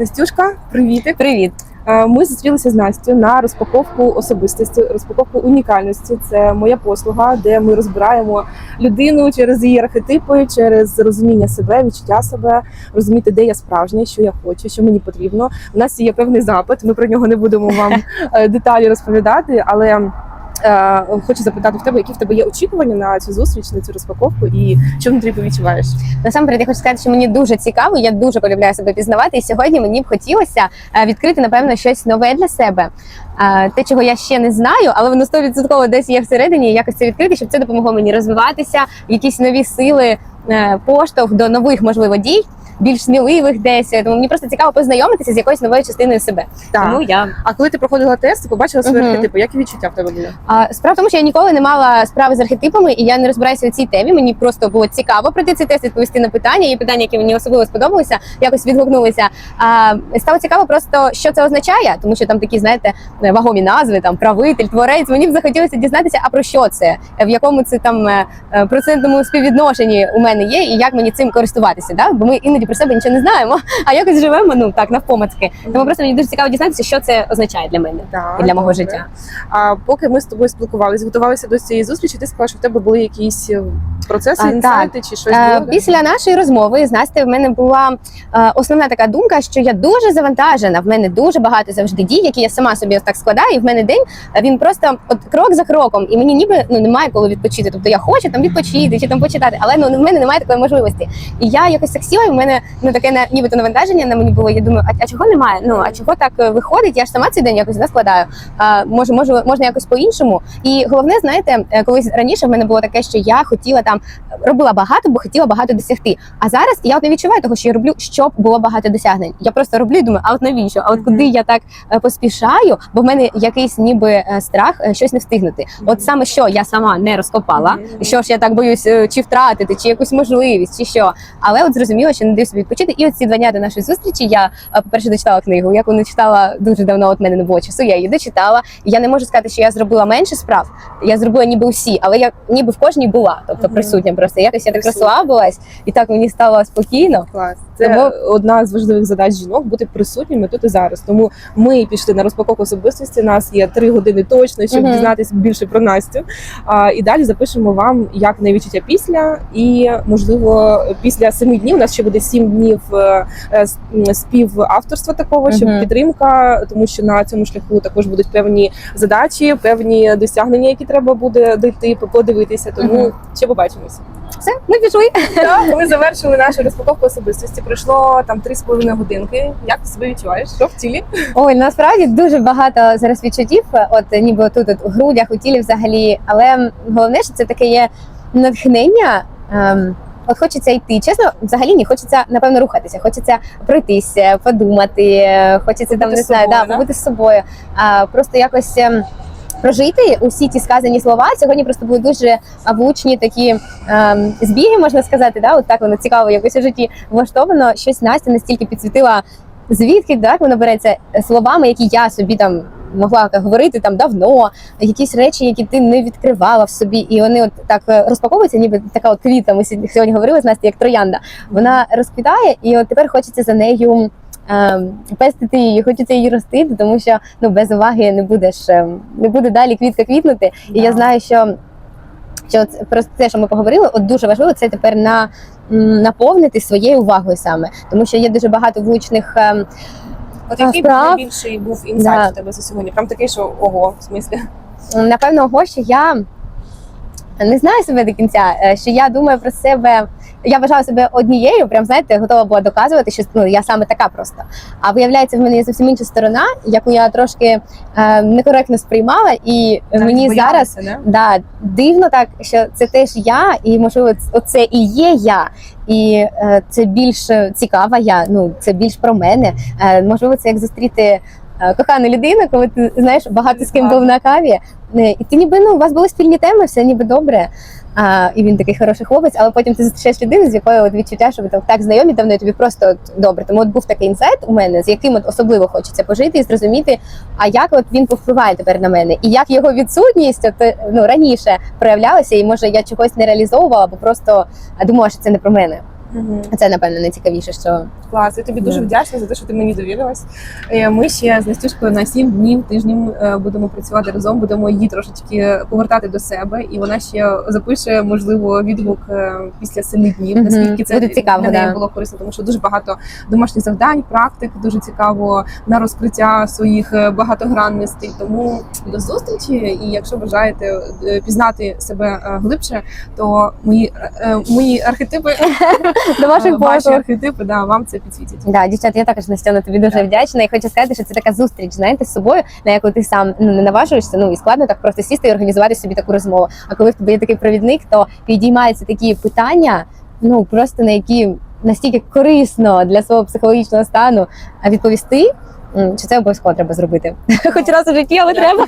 Настюшка, привітик. Привіт. Е, Ми зустрілися з Настю на розпаковку особистості, розпаковку унікальності. Це моя послуга, де ми розбираємо людину через її архетипи, через розуміння себе, відчуття себе, розуміти, де я справжня, що я хочу, що мені потрібно. У нас є певний запит. Ми про нього не будемо вам е, деталі розповідати, але. Е, Хочу запитати в тебе, які в тебе є очікування на цю зустріч, на цю розпаковку, і що внутрі відчуваєш? Насамперед, я хочу сказати, що мені дуже цікаво. Я дуже полюбляю себе пізнавати. І сьогодні мені б хотілося е, відкрити, напевно, щось нове для себе. Е, Те, чого я ще не знаю, але воно 100% десь є всередині. і Якось це відкрити, щоб це допомогло мені розвиватися, якісь нові сили, поштовх до нових можливо дій, більш сміливих десь. Тому мені просто цікаво познайомитися з якоюсь новою частиною себе. Тому я А коли ти проходила тест, побачила свої Мгм. архетипи, які відчуття в тебе були? А, Справа в тому, що я ніколи не мала справи з архетипами, і я не розбираюся у цій темі. Мені просто було цікаво пройти цей тест, відповісти на питання. І питання, які мені особливо сподобалися, якось відгукнулися. А, стало цікаво просто, що це означає, тому що там такі, знаєте, вагомі назви, там правитель, творець. Мені б захотілося дізнатися, а про що це, в якому це там е, е, процентному співвідношенні у мене є, і як мені цим користуватися. Да? Бо ми іноді про себе нічого не знаємо, а якось живемо ну так навпомацьки. Тому просто мені дуже цікаво дізнатися, що це означає для мене Так, і для мого добре. життя. А поки ми з тобою спілкувалися, готувалися до цієї зустрічі, ти сказала, що в тебе були якісь е, процеси, А, інсайти чи щось Е, було? Після нашої розмови з Настею в мене була е, основна така думка, що я дуже завантажена. В мене дуже багато завжди дій, які я сама собі так складаю. І в мене день е, він просто от крок за кроком, і мені ніби ну немає коли відпочити. Тобто я хочу там відпочити чи там почитати, але ну в мене немає такої можливості. І я якось так сіла, і в мене ну таке на нібито навантаження на мені було. Я думаю, а, а чого немає? Ну а чого так е, виходить? Я ж сама цей день якось да, складаю. А, може, може, можна якось по-іншому. І головне, знаєте, е, колись раніше в мене було таке, що я хотіла там робила багато, бо хотіла багато досягти. А зараз я от не відчуваю того, що я роблю, щоб було багато досягнень. Я просто роблю і думаю, а от навіщо? А от куди я так е, поспішаю? Бо в мене якийсь ніби страх щось не встигнути. От саме що я сама не розкопала, що ж я так боюсь, чи втратити, чи якусь можливість, чи що. Але от зрозуміла, що не собі відпочити. І от ці два дня до нашої зустрічі я, е, по-перше, дочитала книгу, яку не читала дуже давно. От мене не було часу. Я її дочитала. І я не можу сказати, що я зробила менше справ. Я зробила ніби усі, але я ніби в кожній була, тобто присутня. Просто якось я так розслабилась, і так мені стало спокійно. Клас. Це Тому- одна з важливих задач жінок бути присутніми тут і зараз. Тому ми пішли на розпаковку особистості. Нас є три години точно, щоб Мгм. дізнатися більше про Настю. А, і далі запишемо вам як на відчуття після, і можливо після семи днів. У нас ще буде сім днів е, е, співавторства такого, щоб Мгм. підтримка, тому що на цьому шляху також будуть певні задачі, певні досягнення, які треба буде дойти, подивитися. Тому Мгм. ще побачимося. Все, ми пішли. Так, ми завершили нашу розпаковку особистості. Пройшло там три з половиною годинки. Як ти себе відчуваєш? Що в тілі? Ой, насправді дуже багато зараз відчуттів. От ніби тут, от у грудях, у тілі взагалі. Але головне, що це таке є натхнення. Ем, От хочеться йти. Чесно, взагалі ні, хочеться напевно рухатися, хочеться пройтися, подумати, е, хочеться там не знаю, собою, да, да? побути з собою. А просто якось ем, прожити усі ті сказані слова. Сьогодні просто були дуже а, влучні такі ем, збіги, можна сказати. Да? От так воно цікаво, якось у житті влаштовано. Щось Настя настільки підсвітила звідки так воно береться е, словами, які я собі там могла говорити там давно, якісь речі, які ти не відкривала в собі, і вони от так е, розпаковуються, ніби така от квіта. Ми сьогодні говорили з Настю, як троянда. Вона розквітає, і от тепер хочеться за нею. Ем, Пестити її, хочеться її ростити, тому що ну без уваги не будеш, ем, не буде далі квітка квітнути. І я знаю, що, що це, про те, що ми поговорили, от дуже важливо це тепер на наповнити своєю увагою саме, тому що є дуже багато влучних. ем, От який справ? найбільший був інсайт Да. у тебе за сьогодні? Прям такий, що ого, в смислі. Напевно, ого, що я не знаю себе до кінця, е, що я думаю про себе. Я вважала себе однією, прям знаєте, готова була доказувати, що ну я саме така просто. А виявляється, в мене є зовсім інша сторона, яку я трошки е, некоректно сприймала, і мені зараз да, дивно так, що це теж я, і можливо, оце і є я, і е, це більш цікава я. Ну це більш про мене. Е, можливо, це як зустріти кохану людину, коли ти знаєш багато з ким був на каві, е, і ти ніби ну у вас були спільні теми, все ніби добре. А, і він такий хороший хлопець, але потім ти зустрічаєш людину, з якою от відчуття, що ви там так знайомі давно, і тобі просто от добре. Тому от був такий інсайт у мене, з яким от особливо хочеться пожити і зрозуміти, а як от він повпливає тепер на мене, і як його відсутність от, е, ну, раніше проявлялася, і може я чогось не реалізовувала, бо просто думала, що це не про мене. Це напевно найцікавіше, що Клас, я тобі дуже вдячна за те, що ти мені довірилась. Е, Ми ще з Настюшкою на сім днів тижнів е, будемо працювати разом, будемо її трошечки повертати до себе, і вона ще запише можливо відгук е, після семи днів. Мгм. Наскільки це Буде цікаво, для неї да. було корисно, тому що дуже багато домашніх завдань, практик, дуже цікаво на розкриття своїх багатогранностей. Тому до зустрічі. І якщо бажаєте пізнати себе глибше, то мої мої архетипи до ваших ваші послуг. архетипи, да, вам це підсвітять. Да, дівчата, я також Настяна тобі дуже Так. вдячна. І хочу сказати, що це така зустріч, знаєте, з собою, на яку ти сам ну, не наважуєшся. Ну і складно так просто сісти і організувати собі таку розмову. А коли в тебе є такий провідник, то підіймаються такі питання, ну просто на які настільки корисно для свого психологічного стану а відповісти, м, що це обов'язково треба зробити. Хоч раз у житті, але треба.